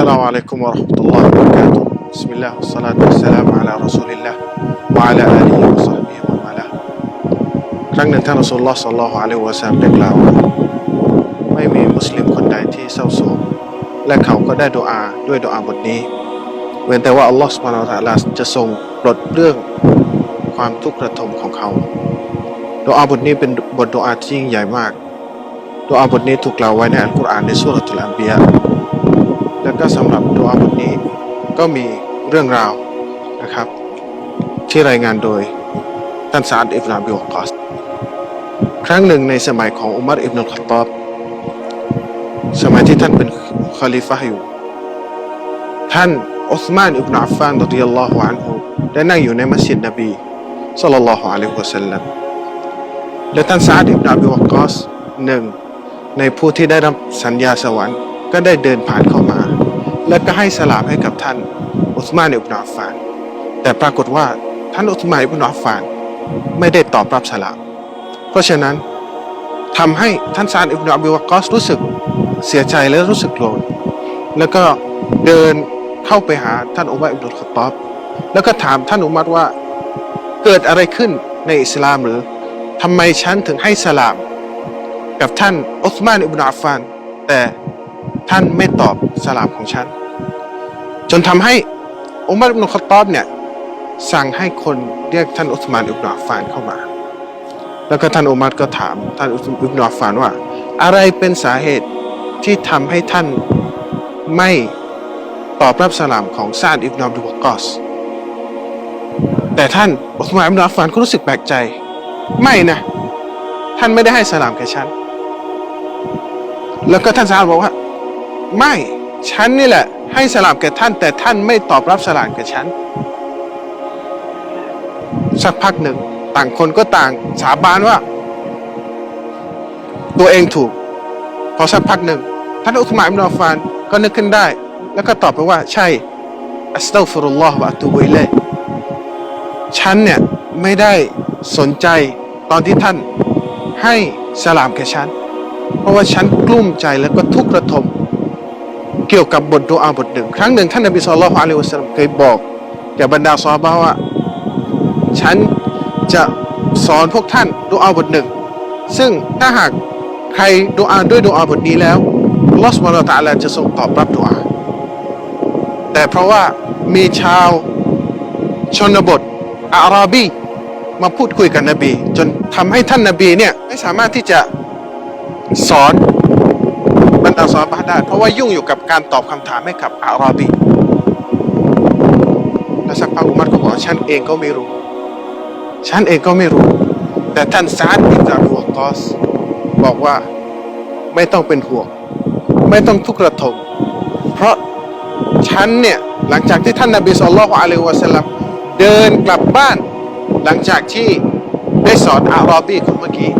السلام عليكم ورحمة الله وبركاته بسم الله والصلاة والسلام على رسول الله وعلى آله وصحبه ومن والاه ครั้งหนึ่งท่านรอสูลลอฮ์สัลลัลลอฮุอะลัยฮิวะซัลลัมได้กล่าวว่าไม่มีมุสลิมคนใดที่เศร้าโศกและเขาก็ได้ดุอาด้วยดุอาบทนี้ เว้นแต่ว่าอัลลอฮ์สุบฮานาอัลตะอาลาจะทรงปลดเรื่องความทุกข์ระทมของเขาดุอาบทนี้เป็นบทดุอาที่ยิ่งใหญ่มากดุอาบทนี้ถูกกล่าวไว้ในอัลกุรอานในสุรทูลอัมบียะห์ และก็สำหรับดุอาบทนี้ก็มีเรื่องราวนะครับ ที่รายงานโดยท่านซาดอิบนาบิวกอสครั้งหนึ่งในสมัยของอุมัรอิบนุลขัตตอบ สมัยที่ท่านเป็นคอลิฟะอยู่ ท่านอุสมานอิบนาอัฟฟานรดิยัลลอฮุอันฮุได้นั่งอยู่ในมัสยิดนบีสัลลัลลอฮุอะลัยฮิวะสัลลัมและท่านซาดอิบนาบิวกอสหนึ่งในผู้ที่ได้รับสัญญาสวรรค์ก็ได้เดินผ่านเข้ามา และก็ให้สลามให้กับท่านอุสมานอิบนาฟาน แต่ปรากฏว่าท่านอุสมานอิบนาฟาน ไม่ได้ตอบรับสลาม เพราะฉะนั้นทำให้ท่านซานอิบนาอบดุลวกอสรู้สึกเสียใจและรู้สึกโกรธแล้วก็เดินเข้าไปหาท่านอุมัรอิบนุลขตอบ แล้วก็ถามท่านอุมัรว่าเกิดอะไรขึ้นในอิสลามหรือทำไมฉันถึงให้สลาม กับท่านอุสมานอิบนาอัฟฟาน แต่ท่านไม่ตอบสลามของฉัน จนทำให้อุมัรอิบนุลขตอบเนี่ยสั่งให้คนเรียกท่านอุสมานอิบนาฟานเข้ามา แล้วก็ท่านอุมัรก็ถามท่านอุสอิบนาฟานว่า อะไรเป็นสาเหตุที่ทำให้ท่านไม่ตอบรับสลามของซาดอิบนาบดุลวกอสแต่ท่านอุสมานอิบนาฟฟานก็รู้สึกแปลกใจ ไม่นะ ท่านไม่ได้ให้สลามแก่ฉัน แล้วก็ท่านซาดบอกว่า ไม่ฉันนี่แหละ ให้สลามแก่ท่าน แต่ท่านไม่ตอบรับสลามแก่ฉัน สักพักหนึ่ง ต่างคนก็ต่างสาบานว่า ตัวเองถูก พอสักพักหนึ่ง ท่านอุสมานอิบนอฟานก็นึกขึ้นได้ แล้วก็ตอบไปว่า ใช่อัสตัฟิรุลลอฮ์วะตูบุอิลัยฉันเนี่ยไม่ได้สนใจตอนที่ท่านให้สลามแก่ฉัน เพราะว่าฉันกลุ้มใจแล้วก็ทุกข์ระทม เกี่ยวกับบทดุอาบทหนึ่ง ครั้งหนึ่งท่านนบีสุลต่านอะลัยฮิวะสัลลัมเคยบอกแก่บรรดาซอฮาบะว่า ฉันจะสอนพวกท่านดูอาบทหนึ่ง ซึ่งถ้าหากใครดูอาด้วยดูอาบทนี้แล้วลอสุบฮานะฮูวะตะอาลาจะทรงตอบรับดูอาแต่เพราะว่ามีชาวชนบทอาราบีมาพูดคุยกับนบี จนทำให้ท่านนบีเนี่ยไม่สามารถที่จะสอน บรรดาซอฮาบะห์ได้ เพราะว่ายุ่งอยู่กับการตอบคำถามให้กับอาราบีและสักพักอุมัรก็บอกฉันเองก็ไม่รู้ ฉันเองก็ไม่รู้ แต่ท่านซาดอิบนาบิวะกอส บอกว่าไม่ต้องเป็นห่วง ไม่ต้องทุกข์ระทมเพราะฉันเนี่ย หลังจากที่ท่านนบีสุลต่านอะลัยฮิวะสัลลัมเดินกลับบ้าน หลังจากที่ได้สอนอารอบีคนเมื่อกี้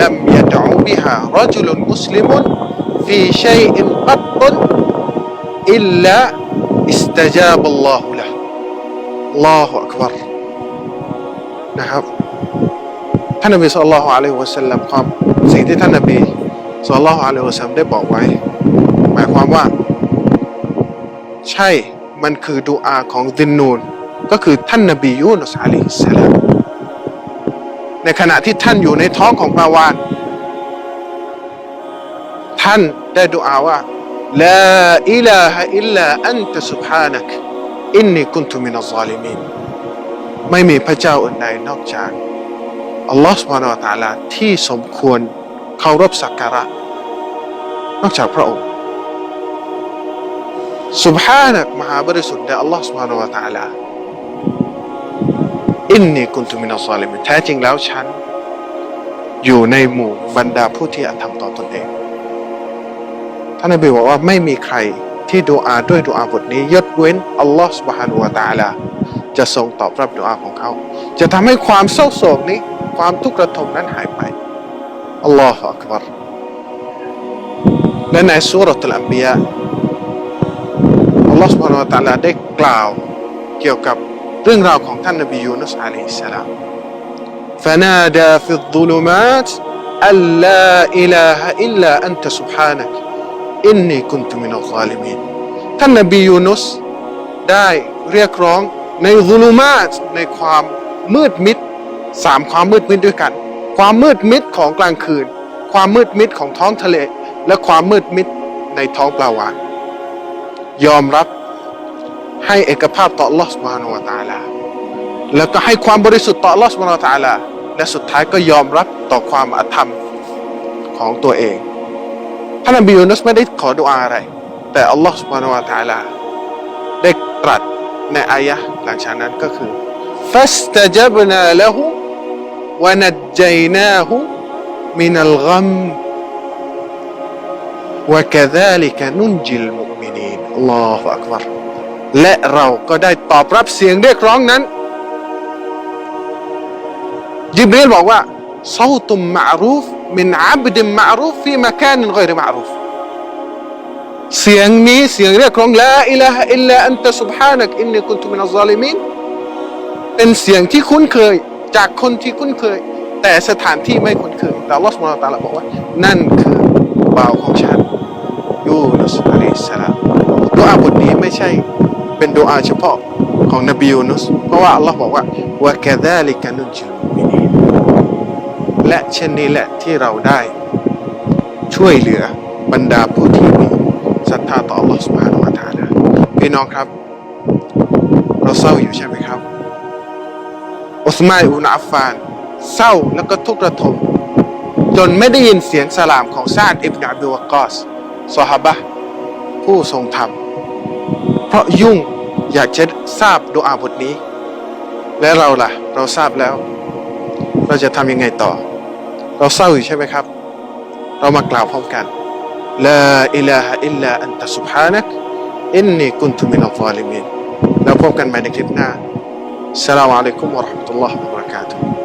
ลัมยะดอูบิฮารจุลนมุสลิมุนฟีชัยอินกัตตุนอิลลาอิสตจาบัลลอฮุละลอฮุอักบารนะครับท่านนบีสุลต่านอะลัยฮิวะสัลลัมครับสิ่งที่ท่านนบีสุลต่านอะลัยฮิวะสัลลัมได้บอกไว้ หมายความว่า ใช่มันคือดูอาของดินนูน ก็คือท่านนบียูนุสอะลัยฮิสสลาม ในขณะที่ท่านอยู่ในท้องของปลาวาน ท่านได้ดูอาว่าลาอิลาฮะอิลลาอันตะซุบฮานักอินนีกุนตุมินัซซาลิมีนไม่มีพระเจ้าอื่นใดนอกจากอัลลอฮฺสุบฮานาอัลตะอาลาที่สมควรเคารพสักการะ นอกจากพระองค์สุบฮานักมหาบริสุทธิ์แด่อัลลอฮฺสุบฮานาอัลตะอาลา อินนีกุนตุมินาซอลิมแท้จริงแล้วฉัน อยู่ในหมู่บรรดาผู้ที่อาธรรมต่อตนเองท่านนบีบอกว่าไม่มีใครที่ดูอาด้วยดูอาบทนี้ยดเว้นอัลลอฮฺสุบฮานุวาตาลาจะทรงตอบรับดูอาของเขา จะทำให้ความเศร้าโศกนี้ ความทุกข์ระทมนั้นหายไปอัลลอฮฺอักบารและในสุรทูลอัมบียะอัลลอฮฺสุบฮานุวาตาลาได้กล่าวเกี่ยวกับ เรื่องราวของท่านนบียูนุสอะลัยฮิสสลาม فنادى في الظلمات أن لا إله إلا أنت سبحانك إني كنت من الظالمين ท่านนบียูนุสได้เรียกร้องในซุลุมาตในความมืดมิดสามความมืดมิดด้วยกัน ความมืดมิดของกลางคืน ความมืดมิดของท้องทะเล และความมืดมิดในท้องปลาวานยอมรับ ให้เอกภาพต่อ Allah Subhanahu wa Taala แล้วก็ให้ความบริสุทธิ์ต่อ Allah Subhanahu wa Taala และสุดท้ายก็ยอมรับต่อความอาธรรมของตัวเอง ท่านนบียูนุสไม่ได้ขอดุอาอะไร แต่ Allah Subhanahu wa Taala ได้ตรัสในอายะห์หลังจากนั้นก็คือ فاستجبنا له ونجيناه من الغم وكذلك ننجي المؤمنين الله أكبر และเราก็ได้ตอบรับเสียงเรียกร้องนั้น ยิบรีลบอกว่าซาตุมมารูฟมินอับดิมมารูฟฟีมาคานินกอมารูฟเสียงนี้เสียงเรียกร้องละอิลาฮะอิลลาอันตะสุบฮานักอินนีคุนตุมินัลซาลิมินเป็นเสียงที่คุ้นเคยจากคนที่คุ้นเคย แต่สถานที่ไม่คุ้นเคยแต่ลอสมอตาลาบอกว่า นั่นคือบ่าของฉันยูนุสอะลัยสลามตัวอาบทนี้ไม่ใช่ เป็นดุอาเฉพาะของนบียูนุสเพราะว่าอัลลอฮ์บอกว่าวะกะซาลิกะนุนจิลมุมินีและเช่นนี้แหละที่เราได้ช่วยเหลือบรรดาผู้ที่มีศรัทธาต่อ Allah Subhanahu wa Taala พี่น้องครับ เราเศร้าอยู่ใช่ไหมครับอุสมานอุนอัฟฟาน เศร้าแล้วก็ทุกข์ระทมจนไม่ได้ยินเสียงสลามของซาดอิบนาบิวกอสซอฮาบะผู้ทรงธรรม เพราะยุ่งอยากจะทราบดูอาบทนี้ และเราล่ะ เราทราบแล้ว เราจะทำยังไงต่อ เราเศร้าอยู่ใช่ไหมครับ เรามากล่าวพร้อมกันลาอิลาฮะอิลลาอันตะสุบฮานักอินนีกุนตุมินัลซาลิมินแล้วพบกันใหม่ในคลิปหน้าสลามอะลัยกุมวะราะห์มะตุลลอฮ์วะบะเราะก